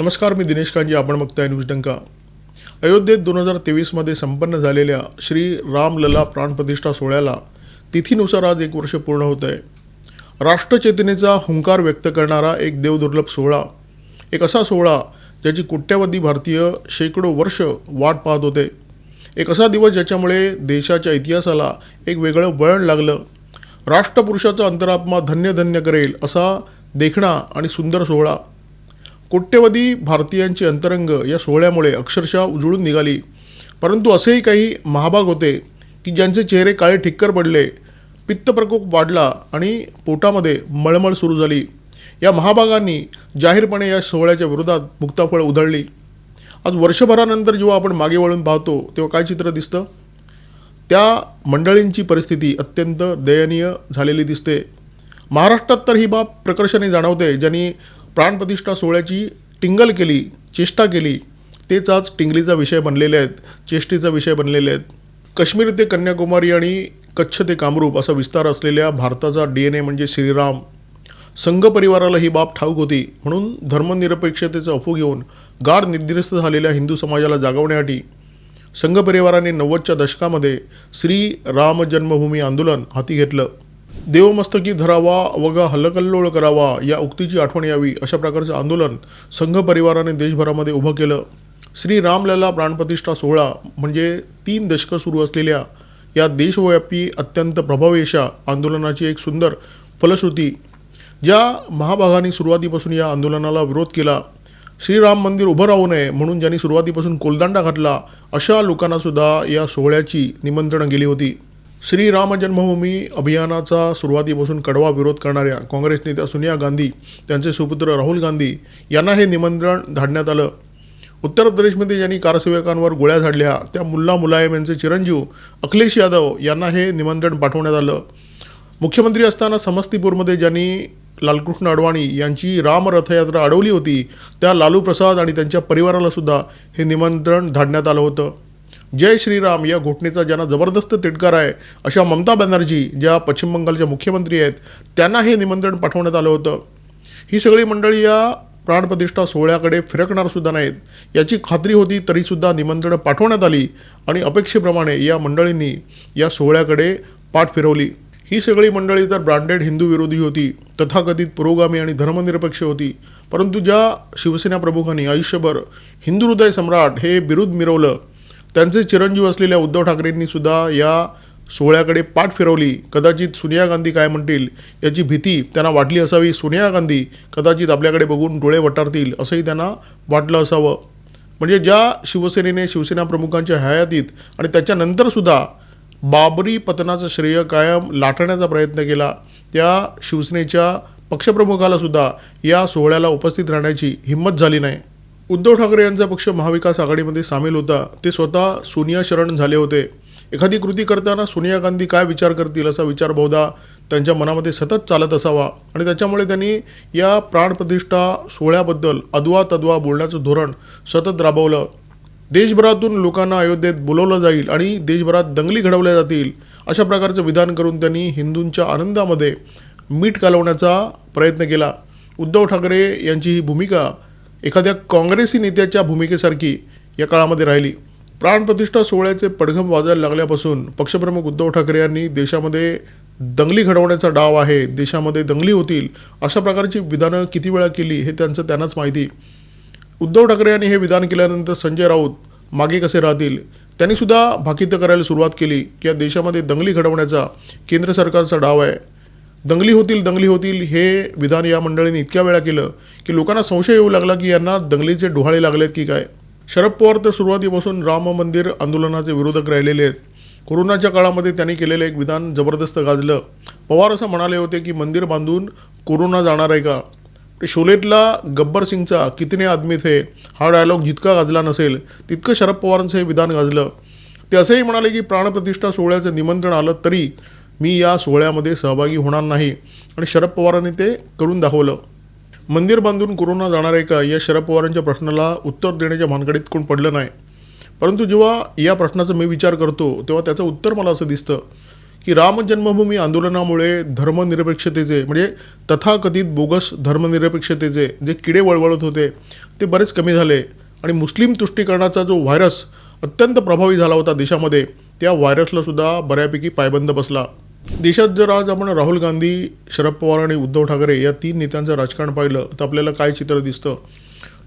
नमस्कार मी दिनेश कांजी आपण बघताय न्यूज डंका. अयोध्येत दोन हजार तेवीसमध्ये संपन्न झालेल्या श्री रामलला प्राणप्रतिष्ठा सोहळ्याला तिथीनुसार आज एक वर्ष पूर्ण होत आहे. राष्ट्रचेतनेचा हुंकार व्यक्त करणारा एक देवदुर्लभ सोहळा. एक असा सोहळा ज्याची कोट्यावधी भारतीय शेकडो वर्ष वाट पाहत होते. एक असा दिवस ज्याच्यामुळे देशाच्या इतिहासाला एक वेगळं वळण लागलं. राष्ट्रपुरुषाचा अंतरात्मा धन्य धन्य करेल असा देखणा आणि सुंदर सोहळा. कोट्यवधी भारतीयांची अंतरंग या सोहळ्यामुळे अक्षरशः उजळून निघाली. परंतु असेही काही महाभाग होते की ज्यांचे चेहरे काळे ठिक्कर पडले पित्तप्रकोप वाढला आणि पोटामध्ये मळमळ सुरू झाली. या महाभागांनी जाहीरपणे या सोहळ्याच्या विरोधात मुक्ताफळ उधळली. आज वर्षभरानंतर जेव्हा आपण मागे वळून पाहतो तेव्हा काय चित्र दिसतं? त्या मंडळींची परिस्थिती अत्यंत दयनीय झालेली दिसते. महाराष्ट्रात तर ही बाब प्रकर्षाने जाणवते ज्यांनी प्राणप्रतिष्ठा सोहळ्याची टिंगल केली चेष्टा केली तेच आज टिंगलीचा विषय बनलेले आहेत चेष्टीचा विषय बनलेले आहेत. काश्मीर ते कन्याकुमारी आणि कच्छ ते कामरूप असा विस्तार असलेल्या भारताचा डी एन ए म्हणजे श्रीराम. संघ परिवाराला ही बाब ठाऊक होती म्हणून धर्मनिरपेक्षतेचा अफू घेऊन गाढ निद्रिस्त झालेल्या हिंदू समाजाला जागवण्यासाठी संघ परिवाराने नव्वदच्या दशकामध्ये श्री राम जन्मभूमी आंदोलन हाती घेतलं. देवमस्तकी धरावा वगा हल्लकल्लोळ करावा या उक्तीची आठवण यावी अशा प्रकारचं आंदोलन संघ परिवाराने देशभरामध्ये उभं केलं. श्री रामलला प्राणप्रतिष्ठा सोहळा म्हणजे तीन दशकं सुरू असलेल्या या देशव्यापी अत्यंत प्रभावी अशा आंदोलनाची एक सुंदर फलश्रुती. ज्या महाभागाने सुरुवातीपासून या आंदोलनाला विरोध केला श्रीराम मंदिर उभं राहू नये म्हणून ज्यांनी सुरुवातीपासून कोलदांडा घातला अशा लोकांनासुद्धा या सोहळ्याची निमंत्रणं गेली होती. श्रीराम जन्मभूमी अभियानाचा सुरुवातीपासून कडवा विरोध करणाऱ्या काँग्रेस नेत्या सोनिया गांधी त्यांचे सुपुत्र राहुल गांधी यांना हे निमंत्रण धाडण्यात आलं. उत्तर प्रदेशमध्ये ज्यांनी कारसेवकांवर गोळ्या झाडल्या त्या मुल्ला मुलायम यांचे चिरंजीव अखिलेश यादव यांना हे निमंत्रण पाठवण्यात आलं. मुख्यमंत्री असताना समस्तीपूरमध्ये ज्यांनी लालकृष्ण अडवाणी यांची राम रथयात्रा अडवली होती त्या लालू प्रसाद आणि त्यांच्या परिवाराला सुद्धा हे निमंत्रण धाडण्यात आलं होतं. जय श्रीराम या घोटणेचा ज्यांना जबरदस्त तिटकार आहे अशा ममता बॅनर्जी ज्या पश्चिम बंगालच्या मुख्यमंत्री आहेत त्यांना हे निमंत्रण पाठवण्यात आलं होतं. ही सगळी मंडळी या प्राणप्रतिष्ठा सोहळ्याकडे फिरकणारसुद्धा नाहीत. याची खात्री होती तरीसुद्धा निमंत्रणं पाठवण्यात आली आणि अपेक्षेप्रमाणे या मंडळींनी या सोहळ्याकडे पाठ फिरवली. ही सगळी मंडळी तर ब्रँडेड हिंदू विरोधी होती तथाकथित पुरोगामी आणि धर्मनिरपेक्ष होती. परंतु ज्या शिवसेना प्रमुखांनी आयुष्यभर हिंदू हृदय सम्राट हे बिरुद मिरवलं त्यांचे चिरंजीव असलेल्या उद्धव ठाकरेंनी सुद्धा या सोहळ्याकडे पाठ फिरवली. कदाचित सोनिया गांधी काय म्हणतील याची भीती त्यांना वाटली असावी. सोनिया गांधी कदाचित आपल्याकडे बघून डोळे वटारतील असंही त्यांना वाटलं असावं. म्हणजे ज्या शिवसेनेने शिवसेना प्रमुखांच्या हयातीत आणि त्याच्यानंतरसुद्धा बाबरी पतनाचं श्रेय कायम लाटण्याचा प्रयत्न केला त्या शिवसेनेच्या पक्षप्रमुखालासुद्धा या सोहळ्याला उपस्थित राहण्याची हिंमत झाली नाही. उद्धव ठाकरे यांचा पक्ष महाविकास आघाडीमध्ये सामील होता. ते स्वतः सोनिया शरण झाले होते. एखादी कृती करताना सोनिया गांधी काय विचार करतील असा विचार बहुधा त्यांच्या मनामध्ये सतत चालत असावा. आणि त्याच्यामुळे त्यांनी या प्राणप्रतिष्ठा सोहळ्याबद्दल अदवा तद्वा बोलण्याचं धोरण सतत राबवलं. देशभरातून लोकांना अयोध्येत बोलवलं जाईल आणि देशभरात दंगली घडवल्या जातील अशा प्रकारचं विधान करून त्यांनी हिंदूंच्या आनंदामध्ये मीठ कालवण्याचा प्रयत्न केला. उद्धव ठाकरे यांची ही भूमिका एखाद्या काँग्रेसी नेत्याच्या भूमिकेसारखी या काळामध्ये राहिली. प्राणप्रतिष्ठा सोहळ्याचे पडघम वाजायला लागल्यापासून पक्षप्रमुख उद्धव ठाकरे यांनी देशामध्ये दंगली घडवण्याचा डाव आहे देशामध्ये दंगली होतील अशा प्रकारची विधानं किती वेळा केली हे त्यांचं त्यांनाच माहिती. उद्धव ठाकरे यांनी हे विधान केल्यानंतर संजय राऊत मागे कसे राहतील त्यांनीसुद्धा सुद्धा करायला सुरुवात केली की या देशामध्ये दंगली घडवण्याचा केंद्र सरकारचा डाव आहे. दंगली होतील दंगली होतील हे विधान या मंडळीने इतक्या वेळा केलं की लोकांना संशय येऊ लागला की यांना दंगलीचे डोहाळे लागलेत की काय? शरद पवार तर सुरुवातीपासून राम मंदिर आंदोलनाचे विरोधक राहिलेले आहेत. कोरोनाच्या काळामध्ये त्यांनी केलेलं एक विधान जबरदस्त गाजलं. पवार असं म्हणाले होते की मंदिर बांधून कोरोना जाणार आहे का? ते शोलेतला गब्बर सिंगचा कितने आदमी थे? हा डायलॉग जितका गाजला नसेल तितकं शरद पवारांचं हे विधान गाजलं. ते असंही म्हणाले की प्राणप्रतिष्ठा सोहळ्याचं निमंत्रण आलं तरी मी या सोहळ्यामध्ये सहभागी होणार नाही. आणि शरद पवारांनी ते करून दाखवलं. मंदिर बांधून कोरोना जाणार आहे का या शरद पवारांच्या प्रश्नाला उत्तर देण्याच्या भानगडीत कोण पडलं नाही. परंतु जेव्हा या प्रश्नाचा मी विचार करतो तेव्हा त्याचं उत्तर मला असं दिसतं की राम जन्मभूमी आंदोलनामुळे धर्मनिरपेक्षतेचे म्हणजे तथाकथित बोगस धर्मनिरपेक्षतेचे जे किडे वळवळत होते ते बरेच कमी झाले. आणि मुस्लिम तुष्टीकरणाचा जो व्हायरस अत्यंत प्रभावी झाला होता देशामध्ये त्या व्हायरसलासुद्धा बऱ्यापैकी पायबंद बसला. देशात जर आज आपण राहुल गांधी शरद पवार आणि उद्धव ठाकरे या तीन नेत्यांचं राजकारण पाहिलं तर आपल्याला काय चित्र दिसतं?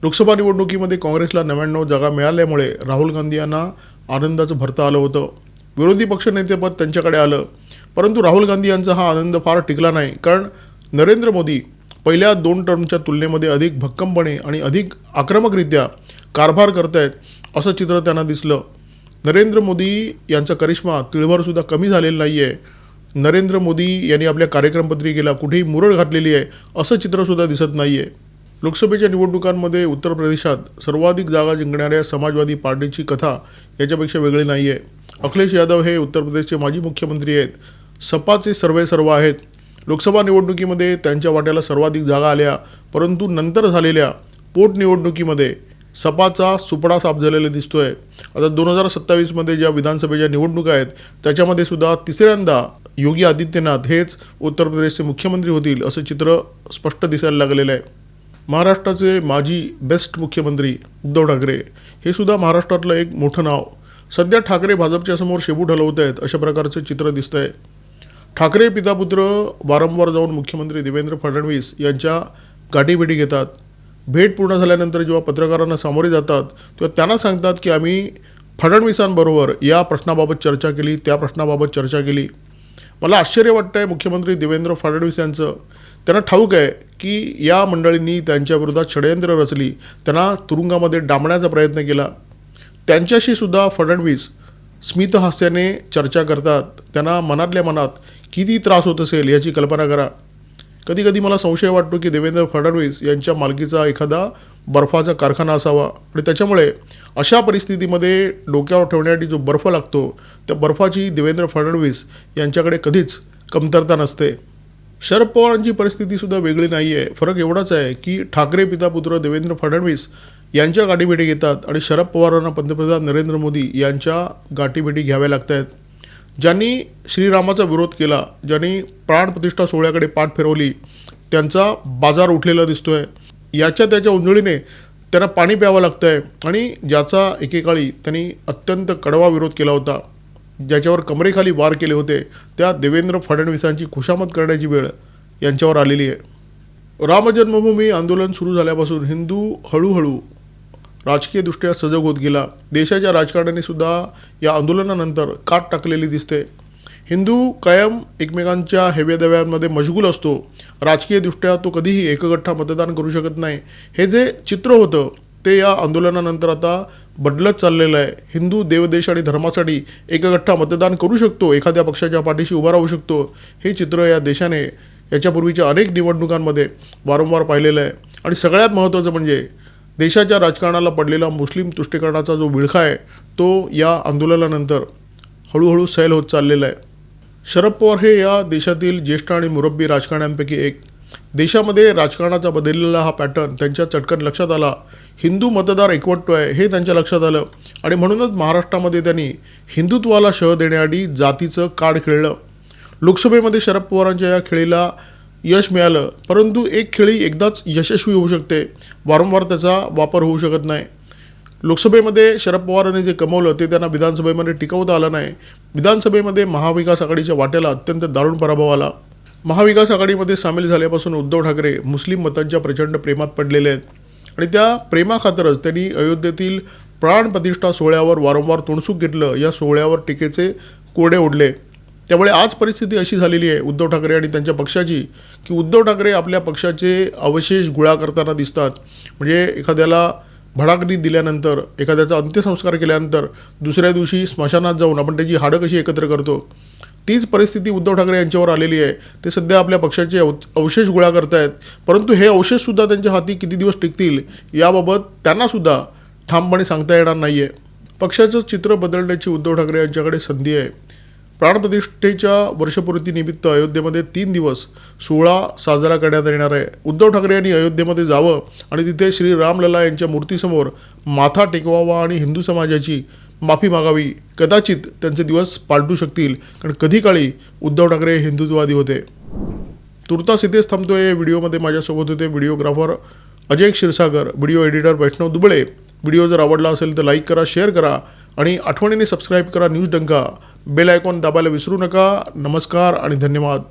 लोकसभा निवडणुकीमध्ये काँग्रेसला नव्याण्णव जागा मिळाल्यामुळे राहुल गांधी यांना आनंदाचं भरतं आलं होतं. विरोधी पक्षनेतेपद त्यांच्याकडे आलं. परंतु राहुल गांधी यांचा हा आनंद फार टिकला नाही. कारण नरेंद्र मोदी पहिल्या दोन टर्मच्या तुलनेमध्ये अधिक भक्कमपणे आणि अधिक आक्रमकरित्या कारभार करतायत असं चित्र त्यांना दिसलं. नरेंद्र मोदी यांचा करिश्मा तिळभरसुद्धा कमी झालेला नाही आहे नरेंद्र मोदी यांनी आपल्या कार्यक्रमपत्रिकेला कुठेही मुरळ घातलेली आहे असं चित्रसुद्धा दिसत नाही आहे लोकसभेच्या निवडणुकांमध्ये उत्तर प्रदेशात सर्वाधिक जागा जिंकणाऱ्या समाजवादी पार्टीची कथा याच्यापेक्षा वेगळी नाही आहे अखिलेश यादव हे उत्तर प्रदेशचे माजी मुख्यमंत्री आहेत. सपाचे सर्वे सर्व आहेत. लोकसभा निवडणुकीमध्ये त्यांच्या वाट्याला सर्वाधिक जागा आल्या परंतु नंतर झालेल्या पोटनिवडणुकीमध्ये सपाचा सुपडा साफ झालेला दिसतोय. आता दोन हजार सत्तावीसमध्ये ज्या विधानसभेच्या निवडणुका आहेत त्याच्यामध्ये सुद्धा तिसऱ्यांदा योगी आदित्यनाथ हेच उत्तर प्रदेशचे मुख्यमंत्री होतील असं चित्र स्पष्ट दिसायला लागलेलं आहे. महाराष्ट्राचे माजी बेस्ट मुख्यमंत्री उद्धव ठाकरे हे सुद्धा महाराष्ट्रातलं एक मोठं नाव. सध्या ठाकरे भाजपच्या समोर शेबू हलवत आहेत अशा प्रकारचं चित्र दिसतं आहे ठाकरे पितापुत्र वारंवार जाऊन मुख्यमंत्री देवेंद्र फडणवीस यांच्या गाठीभेटी घेतात. भेट पूर्ण झाल्यानंतर जेव्हा पत्रकारांना सामोरे जातात तेव्हा त्यांना सांगतात की आम्ही फडणवीसांबरोबर या प्रश्नाबाबत चर्चा केली त्या प्रश्नाबाबत चर्चा केली. मला आश्चर्य वाटतं आहे मुख्यमंत्री देवेंद्र फडणवीस यांचं. त्यांना ठाऊक आहे की या मंडळींनी त्यांच्याविरोधात षडयंत्र रचली. त्यांना तुरुंगामध्ये डांबण्याचा प्रयत्न केला. त्यांच्याशी सुद्धा फडणवीस स्मितहास्याने चर्चा करतात. त्यांना मनातल्या मनात किती त्रास होत असेल याची कल्पना करा. कधी कधी मला संशय वाटतो की देवेंद्र फडणवीस यांच्या मालकीचा एखादा बर्फाचा कारखाना असावा. आणि त्याच्यामुळे अशा परिस्थितीमध्ये डोक्यावर ठेवण्यासाठी जो बर्फ लागतो त्या बर्फाची देवेंद्र फडणवीस यांच्याकडे कधीच कमतरता नसते. शरद पवारांची परिस्थितीसुद्धा वेगळी नाही आहे फरक एवढाच आहे की ठाकरे पितापुत्र देवेंद्र फडणवीस यांच्या गाठीभेटी घेतात आणि शरद पवारांना पंतप्रधान नरेंद्र मोदी यांच्या गाठीभेटी घ्याव्या लागत आहेत ज्यांनी श्रीरामाचा विरोध केला ज्यांनी प्राणप्रतिष्ठा सोहळ्याकडे पाठ फिरवली त्यांचा बाजार उठलेला दिसतो आहे याच्या त्याच्या उंजळीने त्यांना पाणी प्यावं लागतं आहे आणि ज्याचा एकेकाळी त्यांनी अत्यंत कडवा विरोध केला होता ज्याच्यावर कमरेखाली वार केले होते त्या देवेंद्र फडणवीसांची खुशामत करण्याची वेळ यांच्यावर आलेली आहे. रामजन्मभूमी आंदोलन सुरू झाल्यापासून हिंदू हळूहळू राजकीयदृष्ट्या सजग होत गेला. देशाच्या राजकारणाने सुद्धा या आंदोलनानंतर काट टाकलेली दिसते. हिंदू कायम एकमेकांच्या हेव्यादेव्यांमध्ये मशगूल असतो. राजकीयदृष्ट्या तो कधीही एकगठ्ठा मतदान करू शकत नाही. हे जे चित्र होतं ते या आंदोलनानंतर आता बदलत चाललेलं आहे. हिंदू देवदेश आणि धर्मासाठी एकगठ्ठा मतदान करू शकतो एखाद्या पक्षाच्या पाठीशी उभा राहू शकतो. हे चित्र या देशाने याच्यापूर्वीच्या अनेक निवडणुकांमध्ये वारंवार पाहिलेलं आहे. आणि सगळ्यात महत्त्वाचं म्हणजे देशाच्या राजकारणाला पडलेला मुस्लिम तुष्टीकरणाचा जो विळखा आहे तो या आंदोलनानंतर हळूहळू सैल होत चाललेला आहे. शरद पवार हे या देशातील ज्येष्ठ आणि मुरब्बी राजकारण्यांपैकी एक. देशामध्ये राजकारणाचा बदललेला हा पॅटर्न त्यांच्या चटकन लक्षात आला. हिंदू मतदार एकवटतो आहे हे त्यांच्या लक्षात आलं. आणि म्हणूनच महाराष्ट्रामध्ये त्यांनी हिंदुत्वाला शह देण्याआधी जातीचं कार्ड खेळलं. लोकसभेमध्ये शरद पवारांच्या या खेळीला यश मिळालं परंतु एक खेळी एकदाच यशस्वी होऊ शकते. वारंवार त्याचा वापर होऊ शकत नाही. लोकसभेमध्ये शरद पवारांनी जे कमवलं ते त्यांना विधानसभेमध्ये टिकवता आलं नाही. विधानसभेमध्ये महाविकास आघाडीच्या वाट्याला अत्यंत दारुण पराभव आला. महाविकास आघाडीमध्ये सामील झाल्यापासून उद्धव ठाकरे मुस्लिम मतांच्या प्रचंड प्रेमात पडलेले आहेत. आणि त्या प्रेमाखातरच त्यांनी अयोध्येतील प्राणप्रतिष्ठा सोहळ्यावर वारंवार तोंडसूक घेतलं. या सोहळ्यावर टीकेचे कोडे ओढले त्यामुळे आज परिस्थिती अशी झालेली आहे उद्धव ठाकरे आणि त्यांच्या पक्षाची की उद्धव ठाकरे आपल्या पक्षाचे अवशेष गोळा करताना दिसतात. म्हणजे एखाद्याला भडाकणी दिल्यानंतर एखाद्याचा अंत्यसंस्कार केल्यानंतर दुसऱ्या दिवशी स्मशानात जाऊन आपण त्याची हाडं कशी एकत्र करतो? तीच परिस्थिती उद्धव ठाकरे यांच्यावर आलेली आहे. ते सध्या आपल्या पक्षाचे अव अवशेष गोळा करतायत. परंतु हे अवशेषसुद्धा त्यांच्या हाती किती दिवस टिकतील याबाबत त्यांनासुद्धा ठामपणे सांगता येणार नाही आहे पक्षाचं चित्र बदलण्याची उद्धव ठाकरे यांच्याकडे संधी आहे. प्राणप्रतिष्ठेच्या वर्षपूर्तीनिमित्त अयोध्येमध्ये तीन दिवस सोहळा साजरा करण्यात येणार आहे. उद्धव ठाकरे यांनी अयोध्येमध्ये जावं आणि तिथे श्री रामलला यांच्या मूर्तीसमोर माथा टेकवावा आणि हिंदू समाजाची माफी मागावी. कदाचित त्यांचे दिवस पालटू शकतील कारण कधी काळी उद्धव ठाकरे हिंदुत्ववादी होते. तुर्तास इथेच थांबतोय. या व्हिडिओमध्ये माझ्यासोबत होते videographer Ajay Kshirsagar video editor Vaishnav Dubale. Video जर आवडला असेल तर लाईक करा शेअर करा. आणि आठवणीने सबस्क्राईब करा न्यूज डंका बेल आयकॉन दाबायला विसरू नका. नमस्कार आणि धन्यवाद.